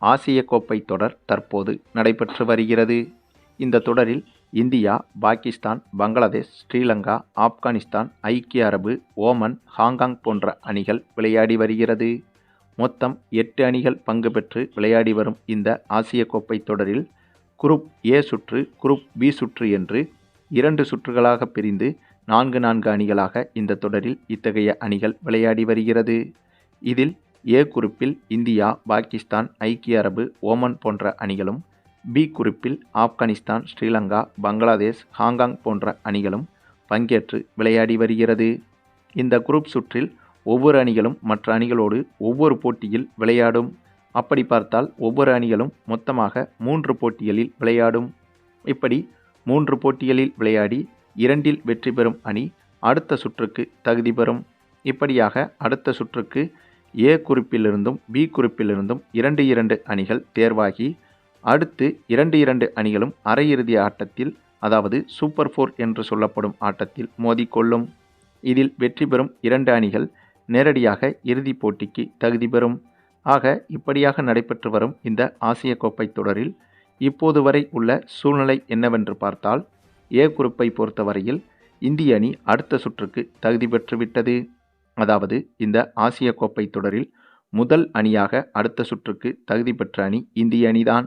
ஆசிய கோப்பை தொடர் தற்போது நடைபெற்று வருகிறது. இந்த தொடரில் இந்தியா பாகிஸ்தான் பங்களாதேஷ் ஸ்ரீலங்கா ஆப்கானிஸ்தான் ஐக்கிய அரபு ஓமன் ஹாங்காங் போன்ற அணிகள் விளையாடி வருகிறது. மொத்தம் எட்டு அணிகள் பங்கு பெற்று விளையாடி வரும் இந்த ஆசிய கோப்பை தொடரில் குரூப் ஏ சுற்று குரூப் பி சுற்று என்று இரண்டு சுற்றுகளாக பிரிந்து நான்கு நான்கு அணிகளாக இந்த தொடரில் இத்தகைய அணிகள் விளையாடி வருகிறது. இதில் ஏ குறிப்பில் இந்தியா பாகிஸ்தான் ஐக்கிய அரபு ஓமன் போன்ற அணிகளும் பி குரூப்பில் ஆப்கானிஸ்தான் ஸ்ரீலங்கா பங்களாதேஷ் ஹாங்காங் போன்ற அணிகளும் பங்கேற்று விளையாடி வருகிறது. இந்த குரூப் சுற்றில் ஒவ்வொரு அணிகளும் மற்ற அணிகளோடு ஒவ்வொரு போட்டியில் விளையாடும். அப்படி பார்த்தால் ஒவ்வொரு அணிகளும் மொத்தமாக மூன்று போட்டிகளில் விளையாடும். இப்படி மூன்று போட்டிகளில் விளையாடி இரண்டில் வெற்றி பெறும் அணி அடுத்த சுற்றுக்கு தகுதி பெறும். இப்படியாக அடுத்த சுற்றுக்கு ஏ குறிப்பிலிருந்தும் பி குறிப்பிலிருந்தும் இரண்டு இரண்டு அணிகள் தேர்வாகி அடுத்து இரண்டு இரண்டு அணிகளும் அரையிறுதி ஆட்டத்தில் அதாவது சூப்பர் ஃபோர் என்று சொல்லப்படும் ஆட்டத்தில் மோதிக்கொள்ளும். இதில் வெற்றி பெறும் இரண்டு அணிகள் நேரடியாக இறுதிப் போட்டிக்கு தகுதி பெறும். ஆக இப்படியாக நடைபெற்று வரும் இந்த ஆசிய கோப்பை தொடரில் இப்போது வரை உள்ள சூழ்நிலை என்னவென்று பார்த்தால் ஏ குரூப்பை பொறுத்தவரையில் இந்திய அணி அடுத்த சுற்றுக்கு தகுதி பெற்றுவிட்டது. அதாவது இந்த ஆசிய கோப்பை தொடரில் முதல் அணியாக அடுத்த சுற்றுக்கு தகுதி பெற்ற அணி இந்திய அணிதான்.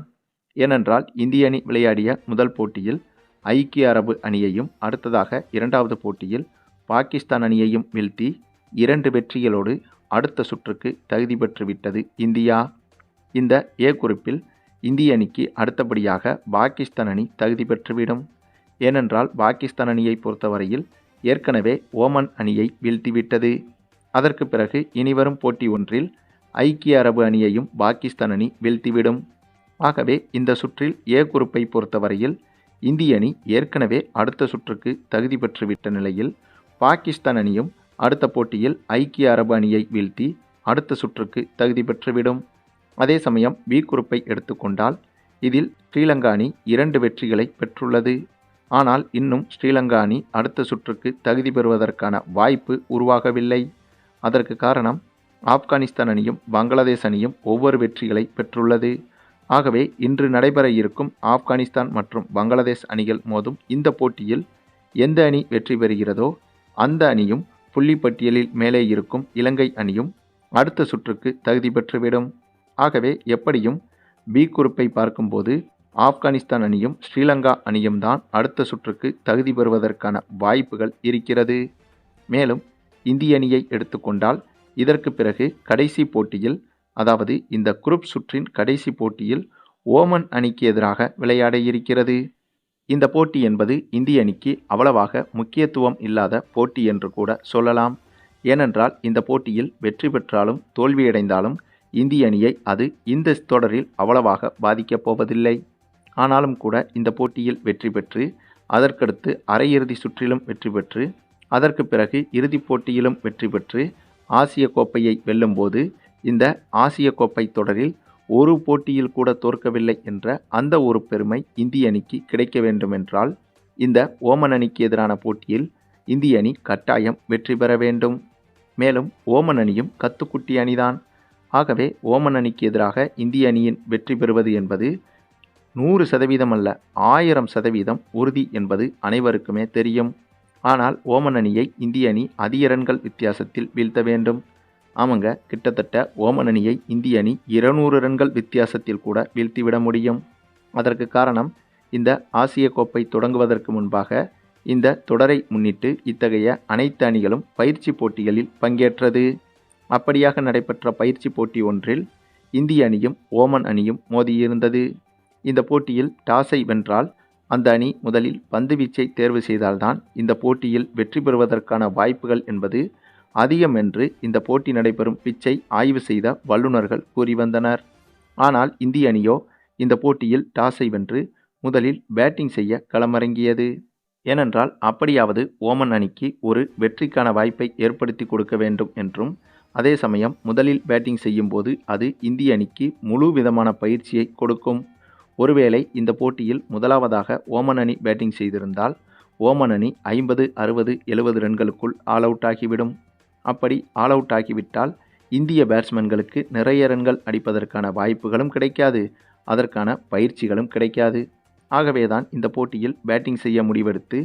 ஏனென்றால் இந்திய அணி விளையாடிய முதல் போட்டியில் ஐக்கிய அரபு அணியையும் அடுத்ததாக இரண்டாவது போட்டியில் பாகிஸ்தான் அணியையும் வீழ்த்தி இரண்டு வெற்றிகளோடு அடுத்த சுற்றுக்கு தகுதி பெற்றுவிட்டது இந்தியா. இந்த ஏ குறிப்பில் இந்திய அணிக்கு அடுத்தபடியாக பாகிஸ்தான் அணி தகுதி பெற்றுவிடும். ஏனென்றால் பாகிஸ்தான் அணியை பொறுத்தவரையில் ஏற்கனவே ஓமன் அணியை வீழ்த்திவிட்டது. அதற்கு பிறகு இனிவரும் போட்டி ஒன்றில் ஐக்கிய அரபு அணியையும் பாகிஸ்தான் அணி வீழ்த்திவிடும். ஆகவே இந்த சுற்றில் ஏ குரூப்பை பொறுத்தவரையில் இந்திய அணி ஏற்கனவே அடுத்த சுற்றுக்கு தகுதி பெற்றுவிட்ட நிலையில் பாகிஸ்தான் அணியும் அடுத்த போட்டியில் ஐக்கிய அரபு அணியை வீழ்த்தி அடுத்த சுற்றுக்கு தகுதி பெற்றுவிடும். அதே சமயம் பி குரூப்பை எடுத்துக்கொண்டால் இதில் ஸ்ரீலங்கா அணி இரண்டு வெற்றிகளை பெற்றுள்ளது. ஆனால் இன்னும் ஸ்ரீலங்கா அணி அடுத்த சுற்றுக்கு தகுதி பெறுவதற்கான வாய்ப்பு உருவாகவில்லை. அதற்கு காரணம் ஆப்கானிஸ்தான் அணியும் பங்களாதேஷ் அணியும் ஒவ்வொரு வெற்றிகளை பெற்றுள்ளது. ஆகவே இன்று நடைபெற இருக்கும் ஆப்கானிஸ்தான் மற்றும் பங்களாதேஷ் அணிகள் மோதும் இந்த போட்டியில் எந்த அணி வெற்றி பெறுகிறதோ அந்த அணியும் புள்ளி பட்டியலில் மேலே இருக்கும் இலங்கை அணியும் அடுத்த சுற்றுக்கு தகுதி பெற்றுவிடும். ஆகவே எப்படியும் பி குறிப்பை பார்க்கும்போது ஆப்கானிஸ்தான் அணியும் ஸ்ரீலங்கா அணியும் தான் அடுத்த சுற்றுக்கு தகுதி பெறுவதற்கான வாய்ப்புகள் இருக்கிறது. மேலும் இந்திய அணியை எடுத்துக்கொண்டால் இதற்கு பிறகு கடைசி போட்டியில் அதாவது இந்த குரூப் சுற்றின் கடைசி போட்டியில் ஓமன் அணிக்கு எதிராக விளையாட இருக்கிறது. இந்த போட்டி என்பது இந்திய அணிக்கு அவ்வளவாக முக்கியத்துவம் இல்லாத போட்டி என்று கூட சொல்லலாம். ஏனென்றால் இந்த போட்டியில் வெற்றி பெற்றாலும் தோல்வியடைந்தாலும் இந்திய அணியை அது இந்த தொடரில் அவ்வளவாக பாதிக்கப் போவதில்லை. ஆனாலும் கூட இந்த போட்டியில் வெற்றி பெற்று அதற்கடுத்து அரையிறுதி சுற்றிலும் வெற்றி பெற்று அதற்கு பிறகு இறுதிப் போட்டியிலும் வெற்றி பெற்று ஆசிய கோப்பையை வெல்லும்போது இந்த ஆசிய கோப்பை தொடரில் ஒரு போட்டியில் கூட தோற்கவில்லை என்ற அந்த ஒரு பெருமை இந்திய அணிக்கு கிடைக்க வேண்டுமென்றால் இந்த ஓமன் அணிக்கு எதிரான போட்டியில் இந்திய அணி கட்டாயம் வெற்றி பெற வேண்டும். மேலும் ஓமன் அணியும் கத்துக்குட்டி அணிதான். ஆகவே ஓமன் அணிக்கு எதிராக இந்திய அணியின் வெற்றி பெறுவது என்பது நூறு சதவீதம் அல்ல ஆயிரம் சதவீதம் உறுதி என்பது அனைவருக்குமே தெரியும். ஆனால் ஓமன் அணியை இந்திய அணி அதிக ரன்கள் வித்தியாசத்தில் வீழ்த்த வேண்டும். ஆமாங்க கிட்டத்தட்ட ஓமன் அணியை இந்திய அணி இருநூறு ரன்கள் வித்தியாசத்தில் கூட வீழ்த்திவிட முடியும். அதற்கு காரணம் இந்த ஆசிய கோப்பை தொடங்குவதற்கு முன்பாக இந்த தொடரை முன்னிட்டு இத்தகைய அனைத்து அணிகளும் பயிற்சி போட்டிகளில் பங்கேற்றது. அப்படியாக நடைபெற்ற பயிற்சி போட்டி ஒன்றில் இந்திய அணியும் ஓமன் அணியும் மோதியிருந்தது. இந்த போட்டியில் டாஸை வென்றால் அந்த அணி முதலில் பந்து வீச்சை தேர்வு செய்தால்தான் இந்த போட்டியில் வெற்றி பெறுவதற்கான வாய்ப்புகள் என்பது அதிகம் என்று இந்த போட்டி நடைபெறும் பிச்சை ஆய்வு செய்த வல்லுநர்கள் கூறி வந்தனர். ஆனால் இந்திய அணியோ இந்த போட்டியில் டாஸை வென்று முதலில் பேட்டிங் செய்ய களமிறங்கியது. ஏனென்றால் அப்படியாவது ஓமன் அணிக்கு ஒரு வெற்றிக்கான வாய்ப்பை ஏற்படுத்தி கொடுக்க வேண்டும் என்றும் அதே சமயம் முதலில் பேட்டிங் செய்யும்போது அது இந்திய அணிக்கு முழு விதமான பயிற்சியை கொடுக்கும். ஒருவேளை இந்த போட்டியில் முதலாவதாக ஓமன் அணி பேட்டிங் செய்திருந்தால் ஓமன் அணி ஐம்பது அறுபது எழுபது ரன்களுக்குள் ஆல் அவுட் ஆகிவிடும். அப்படி ஆல் அவுட் ஆகிவிட்டால் இந்திய பேட்ஸ்மேன்களுக்கு நிறைய ரன்கள் அடிப்பதற்கான வாய்ப்புகளும் கிடைக்காது அதற்கான பயிற்சிகளும் கிடைக்காது. ஆகவேதான் இந்த போட்டியில் பேட்டிங் செய்ய முடிவெடுத்து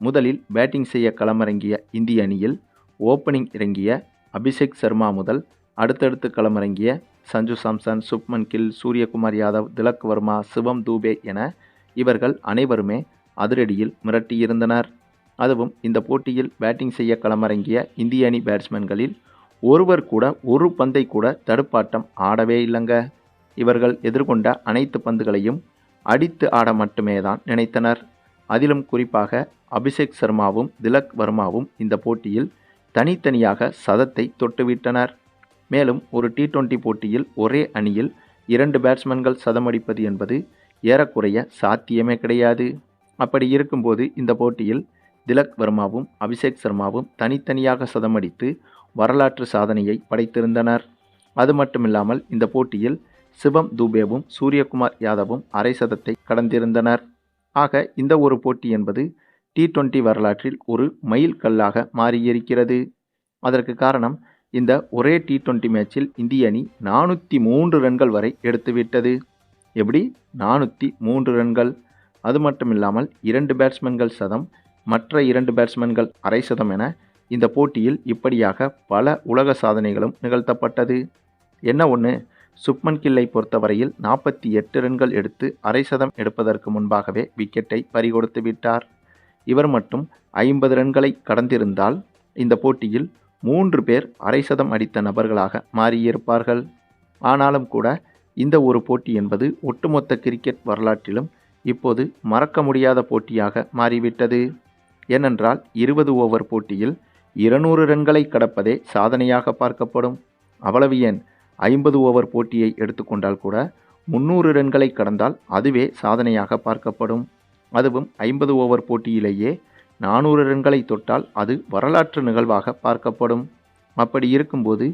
முதலில் பேட்டிங் செய்ய களமிறங்கிய இந்திய அணியில் ஓப்பனிங் இறங்கிய அபிஷேக் சர்மா முதல் அடுத்தடுத்து களமிறங்கிய சஞ்சு சாம்சன் சுப்மன் கில் சூரியகுமார் யாதவ் திலக் வர்மா சிவம் தூபே என இவர்கள் அனைவருமே அதிரடியில் மிரட்டியிருந்தனர். அதுவும் இந்த போட்டியில் பேட்டிங் செய்ய களமிறங்கிய இந்திய அணி பேட்ஸ்மேன்களில் ஒருவர் கூட ஒரு பந்தை கூட தடுப்பாட்டம் ஆடவே இல்லைங்க. இவர்கள் எதிர்கொண்ட அனைத்து பந்துகளையும் அடித்து ஆட மட்டுமே தான் நினைத்தனர். அதிலும் குறிப்பாக அபிஷேக் சர்மாவும் திலக் வர்மாவும் இந்த போட்டியில் தனித்தனியாக சதத்தை தொட்டுவிட்டனர். மேலும் ஒரு டி டுவெண்டி போட்டியில் ஒரே அணியில் இரண்டு பேட்ஸ்மேன்கள் சதமடிப்பது என்பது ஏறக்குறைய சாத்தியமே கிடையாது. அப்படி இருக்கும்போது இந்த போட்டியில் திலக் வர்மாவும் அபிஷேக் சர்மாவும் தனித்தனியாக சதமடித்து வரலாற்று சாதனையை படைத்திருந்தனர். அது மட்டுமில்லாமல் இந்த போட்டியில் சிவம் தூபேவும் சூரியகுமார் யாதவும் அரை சதத்தை கடந்திருந்தனர். ஆக இந்த ஒரு போட்டி என்பது டி டுவெண்டி வரலாற்றில் ஒரு மைல் கல்லாக மாறியிருக்கிறது. அதற்கு காரணம் இந்த ஒரே டி டுவெண்ட்டி மேட்சில் இந்திய அணி நானூற்றி மூன்று ரன்கள் வரை எடுத்துவிட்டது எப்படி? நானூற்றி மூன்று ரன்கள். அது மட்டுமில்லாமல் இரண்டு பேட்ஸ்மேன்கள் சதம் மற்ற இரண்டு பேட்ஸ்மேன்கள் அரை சதம் என இந்த போட்டியில் இப்படியாக பல உலக சாதனைகளும் நிகழ்த்தப்பட்டது. என்ன ஒன்று சுப்மன் கில்லை பொறுத்தவரையில் நாற்பத்தி எட்டு ரன்கள் எடுத்து அரை சதம் எடுப்பதற்கு முன்பாகவே விக்கெட்டை பறிகொடுத்து விட்டார். இவர் மட்டும் ஐம்பது ரன்களை கடந்திருந்தால் இந்த போட்டியில் மூன்று பேர் அரை சதம் அடித்த நபர்களாக மாறியிருப்பார்கள். ஆனாலும் கூட இந்த ஒரு போட்டி என்பது ஒட்டுமொத்த கிரிக்கெட் வரலாற்றிலும் இப்போது மறக்க முடியாத போட்டியாக மாறிவிட்டது. ஏனென்றால் இருபது ஓவர் போட்டியில் இருநூறு ரன்களை கடப்பதே சாதனையாக பார்க்கப்படும். அவ்வளவு ஏன்? ஐம்பது ஓவர் போட்டியை எடுத்துக்கொண்டால் கூட முன்னூறு ரன்களை கடந்தால் அதுவே சாதனையாக பார்க்கப்படும். அதுவும் ஐம்பது ஓவர் போட்டியிலேயே நானூறு ரன்களை தொட்டால் அது வரலாற்று நிகழ்வாக பார்க்கப்படும். அப்படி இருக்கும்போது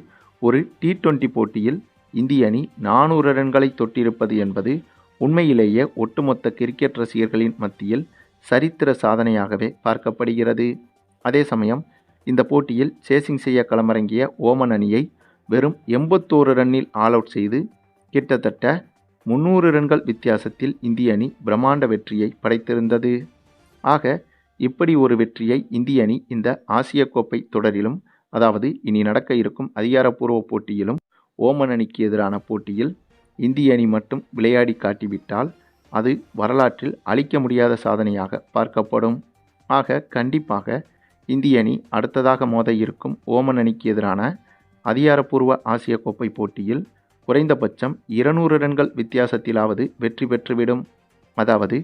ஒரு டி டுவெண்டி போட்டியில் இந்திய அணி நானூறு ரன்களை தொட்டிருப்பது என்பது உண்மையிலேயே ஒட்டுமொத்த கிரிக்கெட் ரசிகர்களின் மத்தியில் சரித்திர சாதனையாகவே பார்க்கப்படுகிறது. அதே சமயம் இந்த போட்டியில் சேசிங் செய்ய களமிறங்கிய ஓமன் அணியை வெறும் எண்பத்தோரு ரன்னில் ஆல் அவுட் செய்து கிட்டத்தட்ட முன்னூறு ரன்கள் வித்தியாசத்தில் இந்திய அணி பிரம்மாண்ட வெற்றியை படைத்திருந்தது. ஆக இப்படி ஒரு வெற்றியை இந்திய அணி இந்த ஆசிய கோப்பை தொடரிலும் அதாவது இனி நடக்க இருக்கும் அதிகாரப்பூர்வ போட்டியிலும் ஓமன் அணிக்கு எதிரான போட்டியில் இந்திய அணி மட்டும் விளையாடி காட்டிவிட்டால் அது வரலாற்றில் அழிக்க முடியாத சாதனையாக பார்க்கப்படும். ஆக கண்டிப்பாக இந்திய அணி அடுத்ததாக மோத இருக்கும் ஓமன் அணிக்கு எதிரான அதிகாரப்பூர்வ ஆசிய கோப்பை போட்டியில் குறைந்தபட்சம் இருநூறு ரன்கள் வித்தியாசத்திலாவது வெற்றி பெற்றுவிடும். அதாவது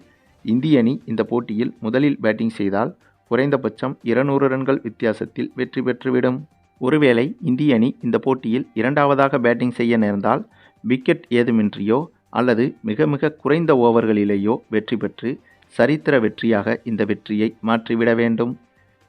இந்திய அணி இந்த போட்டியில் முதலில் பேட்டிங் செய்தால் குறைந்தபட்சம் இருநூறு ரன்கள் வித்தியாசத்தில் வெற்றி பெற்றுவிடும். ஒருவேளை இந்திய அணி இந்த போட்டியில் இரண்டாவதாக பேட்டிங் செய்ய நேர்ந்தால் விக்கெட் ஏதுமின்றியோ அல்லது மிக மிக குறைந்த ஓவர்களிலேயோ வெற்றி பெற்று சரித்திர வெற்றியாக இந்த வெற்றியை மாற்றிவிட வேண்டும்.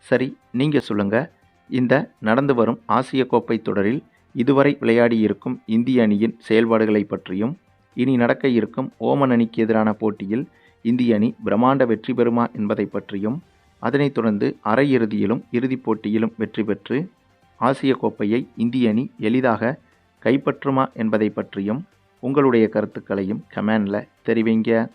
சரி நீங்கள் சொல்லுங்கள் இந்த நடந்து வரும் ஆசிய கோப்பை தொடரில் இதுவரை விளையாடியிருக்கும் இந்திய அணியின் செயல்பாடுகளை பற்றியும் இனி நடக்க இருக்கும் ஓமன் அணிக்கு எதிரான போட்டியில் இந்திய அணி பிரம்மாண்ட வெற்றி பெறுமா என்பதை பற்றியும் அதனைத் தொடர்ந்து அரையிறுதியிலும் இறுதிப் போட்டியிலும் வெற்றி பெற்று ஆசிய கோப்பையை இந்திய அணி எளிதாக கைப்பற்றுமா என்பதை பற்றியும் உங்களுடைய கருத்துக்களையும் கமெண்டில் தெரிவிங்க.